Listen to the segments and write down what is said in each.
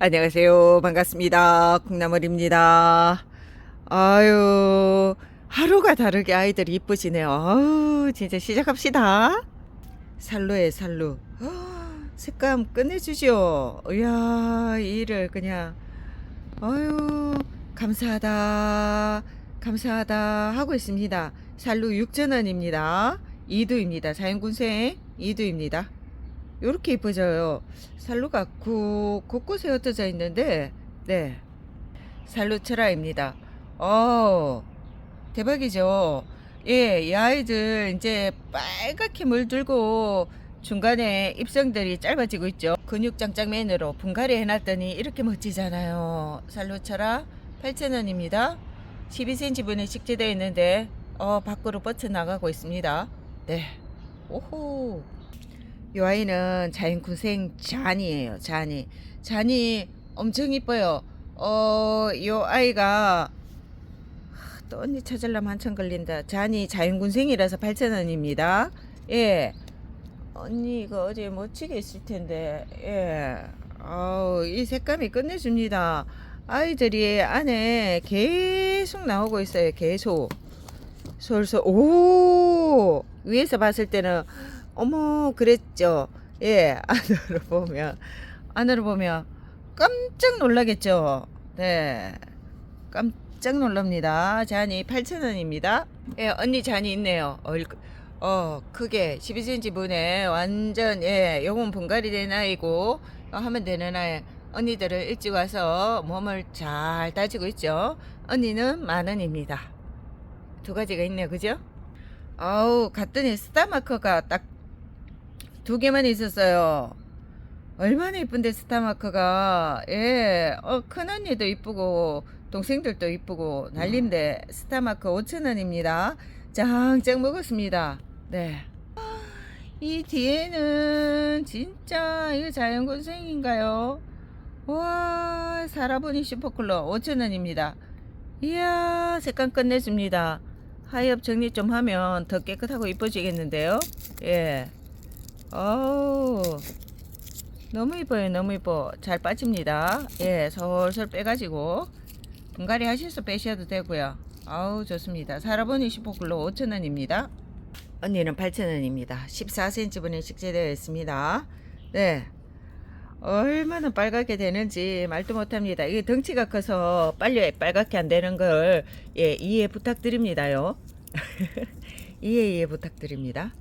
안녕하세요. 반갑습니다. 콩나물입니다. 아유, 하루가 다르게 아이들이 이쁘시네요. 아유, 진짜 시작합시다. 살루에 살루. 헉, 색감 끝내주죠. 이야, 이 일을 그냥, 아유, 감사하다. 감사하다. 하고 있습니다. 살루 6,000원입니다. 이두입니다. 자연군생 이두입니다. 요렇게 이뻐져요. 살루가 구, 곳곳에 흩어져 있는데, 네. 살루체라입니다. 어, 대박이죠. 예, 이 아이들 이제 빨갛게 물들고 중간에 입성들이 짧아지고 있죠. 근육장장맨으로 분갈이 해놨더니 이렇게 멋지잖아요. 살루체라 8,000원입니다. 12cm 분에 식재되어 있는데, 어, 밖으로 뻗쳐나가고 있습니다. 네. 오호. 이 아이는 자연군생 잔이에요. 잔이. 잔이 엄청 이뻐요. 어, 이 아이가 하, 또 언니 찾으려면 한참 걸린다. 잔이 자연군생이라서 8,000원입니다. 예. 언니 이거 어제 멋지게 있을 텐데. 예. 아우, 이 색감이 끝내줍니다. 아이들이 안에 계속 나오고 있어요. 계속. 솔솔. 오! 위에서 봤을 때는 어머 그랬죠. 예, 안으로 보면 안으로 보면 깜짝 놀라겠죠. 네, 깜짝 놀랍니다. 잔이 8,000원입니다. 예, 언니 잔이 있네요. 얼, 어, 크게 12cm 분에 완전 예, 요건 분갈이 된 아이고 어, 하면 되는 아이. 언니들은 일찍 와서 몸을 잘 다지고 있죠. 언니는 만 원입니다. 두 가지가 있네요, 그죠? 아우 갔더니 스타마커가 딱 두 개만 있었어요. 얼마나 이쁜데 스타마커가 예, 어, 큰 언니도 이쁘고 동생들도 이쁘고 난린데 스타마커 5,000원입니다. 짱짱 먹었습니다. 네. 이 뒤에는 진짜 이거 자연군생인가요? 와 살아보니 슈퍼쿨러 5,000원입니다. 이야 색감 끝내줍니다. 하엽 정리 좀 하면 더 깨끗하고 이뻐지겠는데요. 예. 어우. 너무 이뻐요 너무 이뻐. 잘 빠집니다. 예 솔솔 빼가지고. 분갈이 하셔서 빼셔도 되고요. 아우 좋습니다. 살아보니 슈퍼글로 5,000원입니다. 언니는 8,000원입니다. 14cm 분에 식재되어 있습니다. 네. 얼마나 빨갛게 되는지 말도 못합니다. 이게 덩치가 커서 빨리 빨갛게 안 되는 걸 예, 이해 부탁드립니다요. 이해 이해 부탁드립니다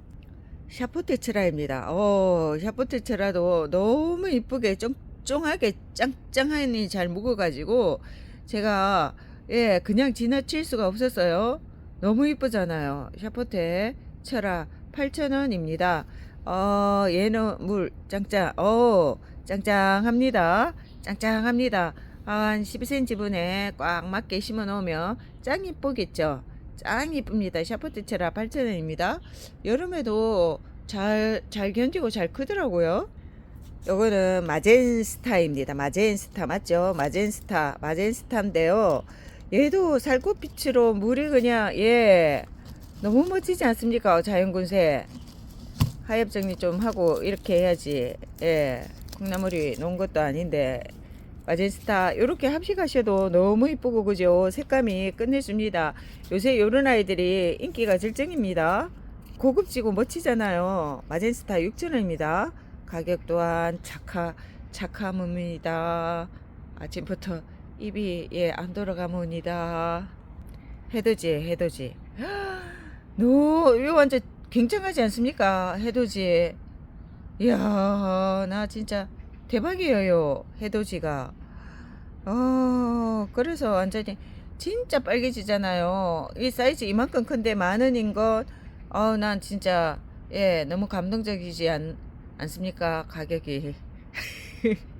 샤프테츠라입니다. 어, 샤프테츠라도 너무 이쁘게 쫑쫑하게 짱짱하니 잘 묵어가지고 제가 예 그냥 지나칠 수가 없었어요. 너무 이쁘잖아요. 샤프테 철아 8,000원입니다. 어 얘는 물 짱짱 어 짱짱합니다. 짱짱합니다. 한 12cm 분에 꽉 맞게 심어 놓으면 짱 이쁘겠죠. 짱 이쁩니다. 샤프트체라 8,000원입니다. 여름에도 잘, 잘 견디고 잘 크더라고요. 요거는 마젠스타입니다. 마젠스타 맞죠? 마젠스타, 마젠스타인데요. 얘도 살코빛으로 물이 그냥, 예, 너무 멋지지 않습니까? 자연군세. 하엽 정리 좀 하고 이렇게 해야지. 예, 콩나물이 놓은 것도 아닌데. 마젠스타 이렇게 합식하셔도 너무 이쁘고 그죠? 색감이 끝내줍니다. 요새 요런 아이들이 인기가 절정입니다. 고급지고 멋지잖아요. 마젠스타 6,000원입니다. 가격 또한 착하 착함입니다. 아침부터 입이 예 안 돌아가문이다. 해돋이 해돋이. 노 이거 완전 굉장하지 않습니까? 해돋이 이야 나 진짜 대박이에요 해돋이가. 어 그래서 완전히 진짜 빨개지잖아요. 이 사이즈 이만큼 큰데 만 원인 것 어 난 진짜 예 너무 감동적이지 않, 않습니까 가격이?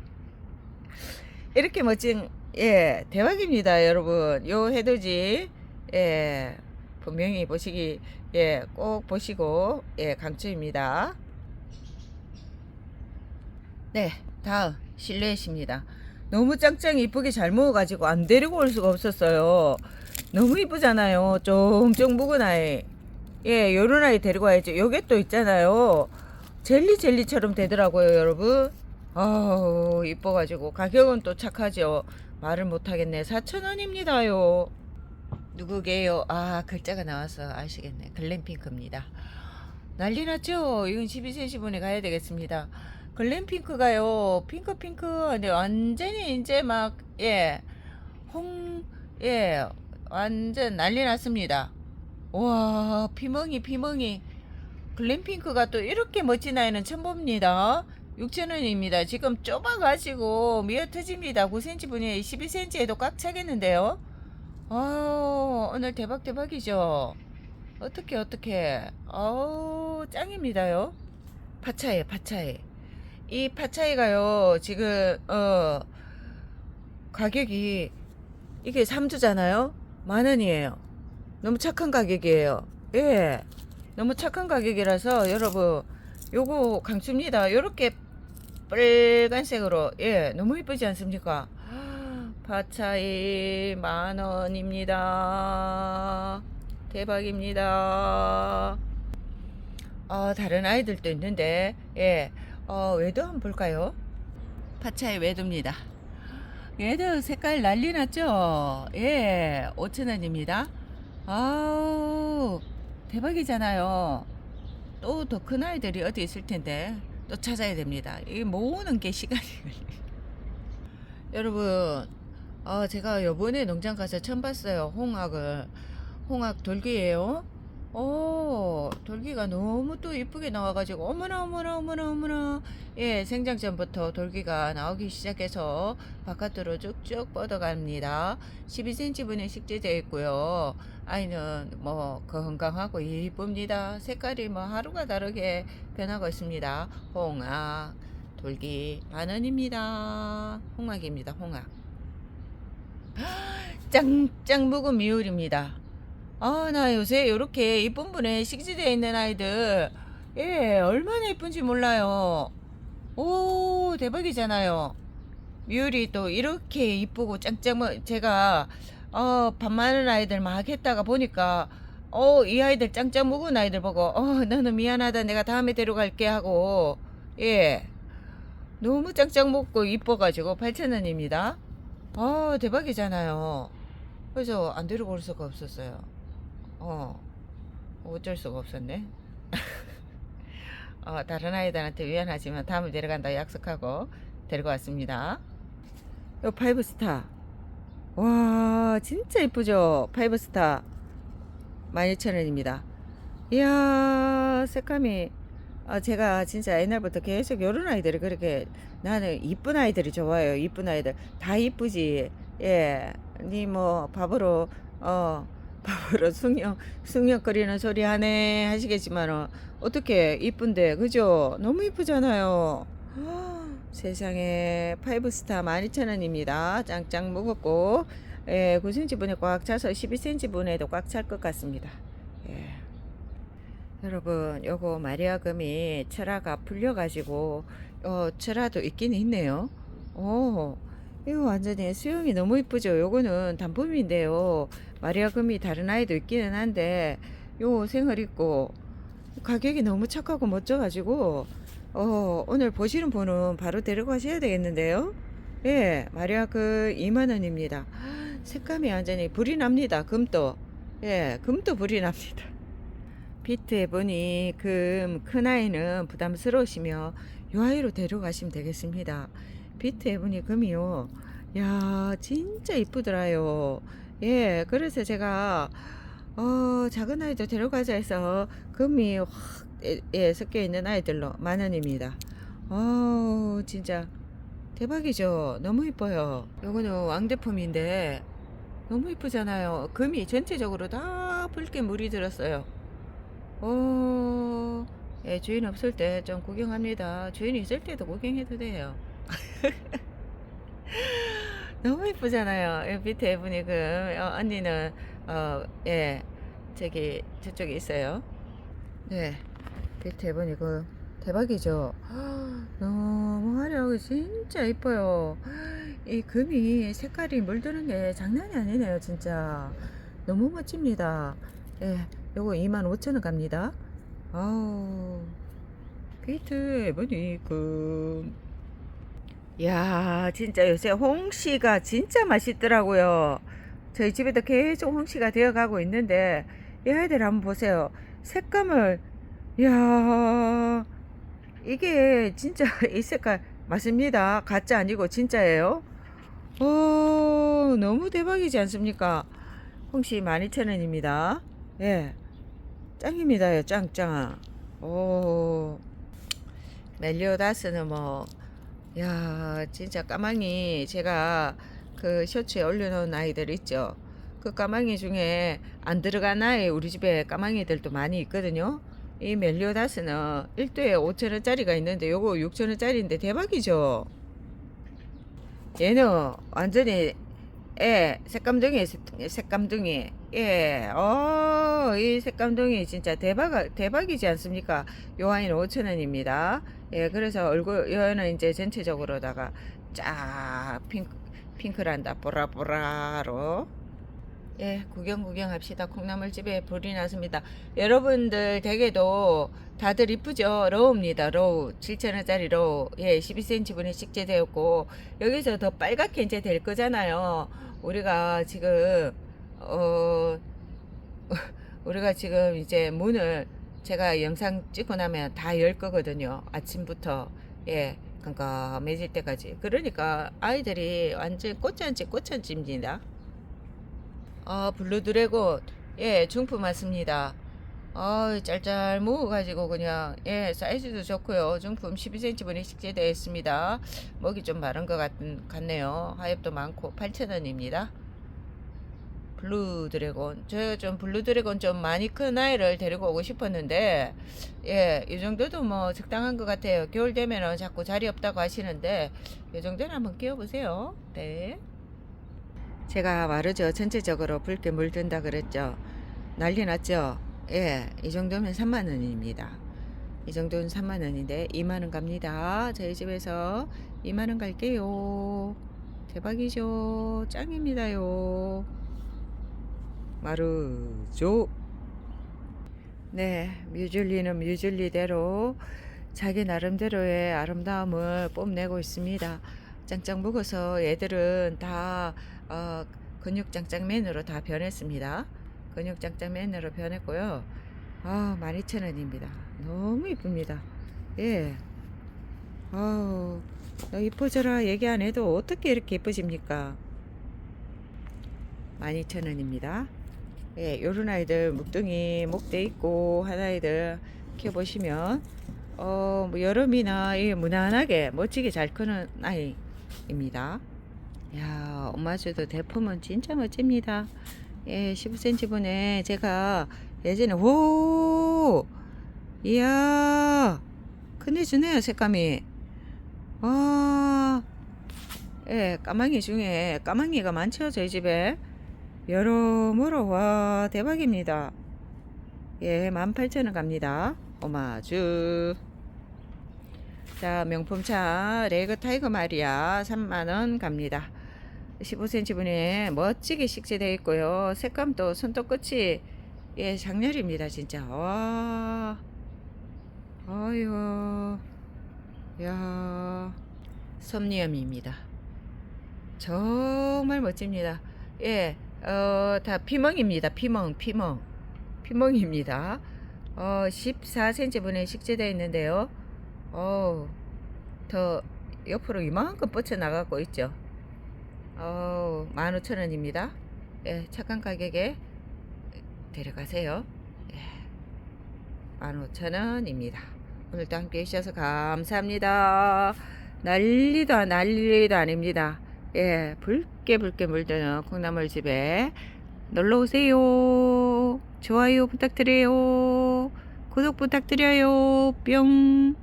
이렇게 멋진 예 대박입니다 여러분. 요 해돋이 예 분명히 보시기 예 꼭 보시고 예 강추입니다. 네 다음 실내십니다 너무 짱짱 이쁘게 잘 먹어가지고 안 데리고 올 수가 없었어요 너무 이쁘잖아요 쫑쫑 묵은 아이 예 요런 아이 데리고 와야죠 요게 또 있잖아요 젤리 젤리처럼 되더라고요 여러분 아우 이뻐가지고 가격은 또 착하죠. 말을 못하겠네. 4,000원입니다요. 누구게요? 아 글자가 나와서 아시겠네. 글램핑크입니다. 난리 났죠? 이건 12cm분에 가야 되겠습니다. 글램핑크가요. 핑크핑크. 근데 완전히 이제 막, 예. 홍, 예. 완전 난리 났습니다. 와, 피멍이, 피멍이. 글램핑크가 또 이렇게 멋진 아이는 처음 봅니다. 6,000원입니다. 지금 좁아가지고 미어 터집니다. 9cm 분이 12cm에도 꽉 차겠는데요. 아, 오늘 대박 대박이죠. 어떻게 어떻게? 아우 짱입니다요. 파차에 파차에 이 파차이가요 지금 어 가격이 이게 3주잖아요. 만 원이에요. 너무 착한 가격이에요. 예. 너무 착한 가격이라서 여러분 요거 강추입니다. 요렇게 빨간색으로 예 너무 이쁘지 않습니까? 파차이 만 원입니다. 대박입니다. 어, 다른 아이들도 있는데 예 어, 외도 한번 볼까요? 파차이 외도입니다. 얘도 색깔 난리 났죠? 예, 5,000원입니다. 아우, 대박이잖아요. 또 더 큰 아이들이 어디 있을 텐데, 또 찾아야 됩니다. 이 모으는 게 시간이 걸려요. 여러분, 어, 제가 요번에 농장 가서 처음 봤어요. 홍학을. 홍학 돌기예요. 오, 돌기가 너무 또 이쁘게 나와가지고, 어머나, 어머나, 어머나, 어머나. 예, 생장 전부터 돌기가 나오기 시작해서 바깥으로 쭉쭉 뻗어갑니다. 12cm 분에 식재되어 있고요. 아이는 뭐 건강하고 이쁩니다. 색깔이 뭐 하루가 다르게 변하고 있습니다. 홍학, 돌기 만원입니다. 홍학입니다. 홍학. 짱짱 묵은 미울입니다. 아, 나 요새 이렇게 이쁜 분에 식지되어 있는 아이들, 예, 얼마나 이쁜지 몰라요. 오, 대박이잖아요. 미울이 또 이렇게 이쁘고 짱짱, 뭐, 제가, 어, 밥 많은 아이들 막 했다가 보니까, 어, 이 아이들 짱짱 묵은 아이들 보고, 어, 너는 미안하다. 내가 다음에 데려갈게 하고, 예. 너무 짱짱 먹고 이뻐가지고 8,000원입니다. 아, 대박이잖아요. 그래서 안 데리고 올 수가 없었어요. 어, 어쩔 수가 없었네. 어, 다른 아이들한테 미안하지만 다음에 데려간다 약속하고 데리고 왔습니다. 요 파이브스타. 와, 진짜 이쁘죠? 파이브스타. 12,000원입니다. 이야, 색감이. 아, 제가 진짜 옛날부터 계속 요런 아이들이 그렇게 나는 이쁜 아이들이 좋아요. 이쁜 아이들. 다 이쁘지. 예. 니 뭐 밥으로 어 밥으로 숭늉 숭늉거리는 소리 하네 하시겠지만 어, 어떻게 이쁜데 그죠? 너무 이쁘잖아요. 세상에 파이브스타 12,000원입니다. 짱짱 무겁고 예, 9cm 분에 꽉 차서 12cm 분에도 꽉 찰 것 같습니다. 예. 여러분 요거 마리아금이 철화가 풀려가지고 어 철화도 있긴 있네요. 오 이거 완전히 수영이 너무 이쁘죠. 요거는 단품인데요. 마리아금이 다른 아이도 있기는 한데 요 생을 입고 가격이 너무 착하고 멋져가지고 어 오늘 보시는 분은 바로 데려가셔야 되겠는데요. 예 마리아금 2만원입니다. 색감이 완전히 불이 납니다. 금도 예 금도 불이 납니다. 비트에 보니 금 큰 아이는 부담스러우시며 요 아이로 데려가시면 되겠습니다. 비트에 보니 금이요. 야 진짜 이쁘더라요. 예 그래서 제가 어 작은 아이도 데려가자 해서 금이 확 예, 예, 섞여 있는 아이들로 만 원입니다. 어 진짜 대박이죠. 너무 이뻐요. 요거는 왕제품인데 너무 이쁘잖아요. 금이 전체적으로 다 붉게 물이 들었어요. 어, 예, 주인 없을 때 좀 구경합니다. 주인 있을 때도 구경해도 돼요. 너무 이쁘잖아요. 예, 밑에 분이 그, 어, 언니는, 어, 예, 저기, 저쪽에 있어요. 네, 밑에 분이 그, 대박이죠. 너무 화려하고 진짜 이뻐요. 이 금이 색깔이 물드는 게 장난이 아니네요, 진짜. 너무 멋집니다. 예, 요거 25,000원 갑니다. 아우, 비트 에버니 금. 야, 진짜 요새 홍시가 진짜 맛있더라고요. 저희 집에도 계속 홍시가 되어 가고 있는데, 이 아이들 한번 보세요. 색감을, 야, 이게 진짜 이 색깔 맞습니다. 가짜 아니고 진짜예요. 오, 너무 대박이지 않습니까? 홍시 12,000원입니다. 예. 짱입니다요, 짱짱. 오, 멜리오다스는 뭐, 야, 진짜 까망이 제가 그 셔츠에 올려놓은 아이들 있죠. 그 까망이 중에 안 들어간 아이 우리 집에 까망이들도 많이 있거든요. 이 멜리오다스는 1도에 5천원짜리가 있는데 요거 6천원짜리인데 대박이죠. 얘는 완전히 예, 색감둥이 색감둥이 예, 어, 이 색감둥이 진짜 대박 대박이지 않습니까? 요 아이는 5천원입니다. 예, 그래서 얼굴 여는 이제 전체적으로다가 쫙 핑크 핑크란다 보라보라로 예, 구경 구경 합시다. 콩나물집에 불이 났습니다. 여러분들 댁에도 다들 이쁘죠? 로우입니다. 로우. 7,000원짜리 로우. 예, 12cm 분에 식재되었고, 여기서 더 빨갛게 이제 될 거잖아요. 우리가 지금, 어, 우리가 지금 이제 문을 제가 영상 찍고 나면 다 열 거거든요. 아침부터. 예, 깜깜해질 때까지. 그러니까 아이들이 완전 꽃잔치 꽃잔치입니다. 아, 블루 드래곤. 예, 중품 맞습니다. 아, 짤짤 모아가지고 그냥, 예, 사이즈도 좋고요. 중품 12cm 분이 식재되어 있습니다. 먹이 좀 마른 것 같, 같네요. 하엽도 많고, 8,000원입니다. 블루 드래곤. 제가 좀 블루 드래곤 좀 많이 큰 아이를 데리고 오고 싶었는데, 예, 이 정도도 뭐 적당한 것 같아요. 겨울 되면은 자꾸 자리 없다고 하시는데, 이 정도는 한번 끼워보세요. 네. 제가 말하죠. 전체적으로 붉게 물든다 그랬죠. 난리 났죠. 예, 이 정도면 3만 원입니다. 이 정도는 3만 원인데 2만 원 갑니다. 저희 집에서 2만 원 갈게요. 대박이죠. 짱입니다요. 마르죠. 네, 뮤즐리는 뮤즐리대로 자기 나름대로의 아름다움을 뽐내고 있습니다. 짱짱 먹어서 얘들은 다 어, 근육 짱짱맨으로 다 변했습니다. 근육 짱짱맨으로 변했고요. 아, 12,000원입니다. 너무 이쁩니다. 예. 아우, 너 이뻐져라 얘기 안 해도 어떻게 이렇게 이뻐집니까? 12,000원입니다. 예, 요런 아이들 묵둥이 목대 있고 한 아이들 키워보시면 어, 뭐 여름이나 이 무난하게 멋지게 잘 크는 아이입니다. 야, 엄마주도 대품은 진짜 멋집니다. 예, 15cm 분에 제가 예전에 오, 이야, 끝내주네요 색감이. 아, 예, 까망이 중에 까망이가 많죠 저희 집에. 여러모로 와 대박입니다. 예, 18,000원 갑니다. 오마주. 자, 명품차 레그 타이거 마리아 3만원 갑니다. 15cm 분에 멋지게 식재되어 있고요. 색감도 손톱 끝이 예, 장렬입니다, 진짜. 와. 아유. 야. 섭리엄입니다. 정말 멋집니다. 예. 어, 다 피멍입니다. 피멍, 피멍. 피멍입니다. 어, 14cm 분에 식재되어 있는데요. 어, 더 옆으로 이만큼 뻗쳐 나가고 있죠. 어, 15,000원입니다. 예, 착한 가격에 데려가세요. 예, 15,000원입니다. 오늘도 함께 해주셔서 감사합니다. 난리도, 안- 난리도 아닙니다. 예, 붉게 붉게 물드는 콩나물 집에 놀러 오세요. 좋아요 부탁드려요. 구독 부탁드려요. 뿅.